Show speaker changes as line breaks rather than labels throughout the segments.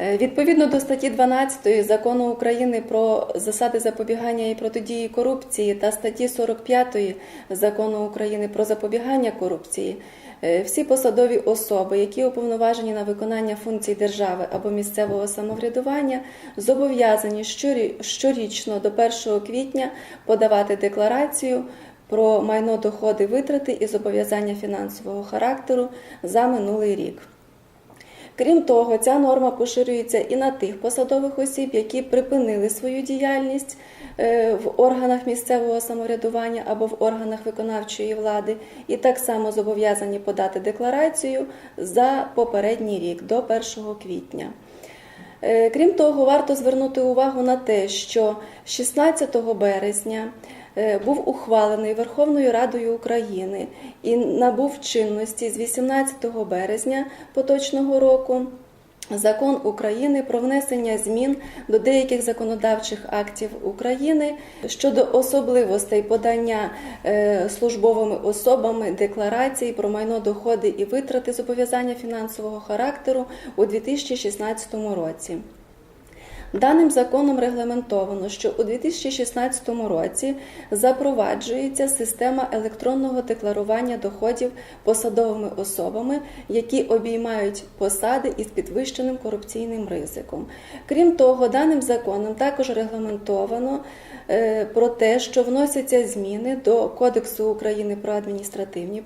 Е, Відповідно до статті 12 закону України про засади запобігання і протидії корупції та статті 45 закону України про запобігання корупції, е, всі посадові особи, які уповноважені на виконання функцій держави або місцевого самоврядування, зобов'язані щорі- щорічно до 1 квітня подавати декларацію про майно доходи витрати і зобов'язання фінансового характеру за минулий рік. Крім того, ця норма поширюється і на тих посадових осіб, які припинили свою діяльність е, в органах місцевого самоврядування або в органах виконавчої влади, і так само зобов'язані подати декларацію за попередній рік до 1 квітня. Е, Крім того, варто звернути увагу на те, що 16 березня е, був ухвалений Верховною Радою України і набув чинності з 18 березня поточного року. Закон України про внесення змін до деяких законодавчих актів України щодо особливостей подання е, службовими особами декларацій про майно доходи і витрати зобов'язання фінансового характеру у 2016 році. Даним законом регламентовано, що у 2016 році запроваджується система електронного декларування доходів посадовими особами, які обіймають посади із підвищеним корупційним ризиком. Крім того, даним законом також регламентовано е, про те, що вносяться зміни до Кодексу України про адміністративні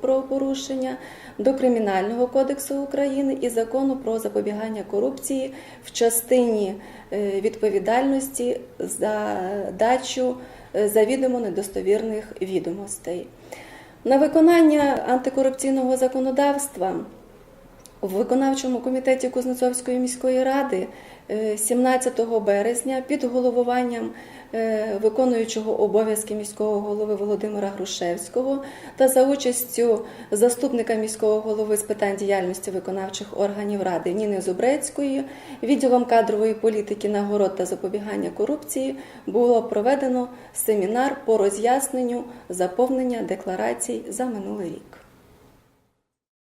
правопорушення, до Кримінального кодексу України і закону про запобігання корупції в частині відповідальності за дачу е, завідомо недостовірних відомостей. На виконання антикорупційного законодавства в виконавчому комітеті Кузнецовської міської ради е, 17 березня під головуванням е, виконуючого обов'язки міського голови Володимира Грушевського та за участю заступника міського голови з питань діяльності виконавчих органів ради Ніни Зубрецької відділом кадрової політики нагород та запобігання корупції було проведено семінар по роз'ясненню заповнення декларацій за минулий рік.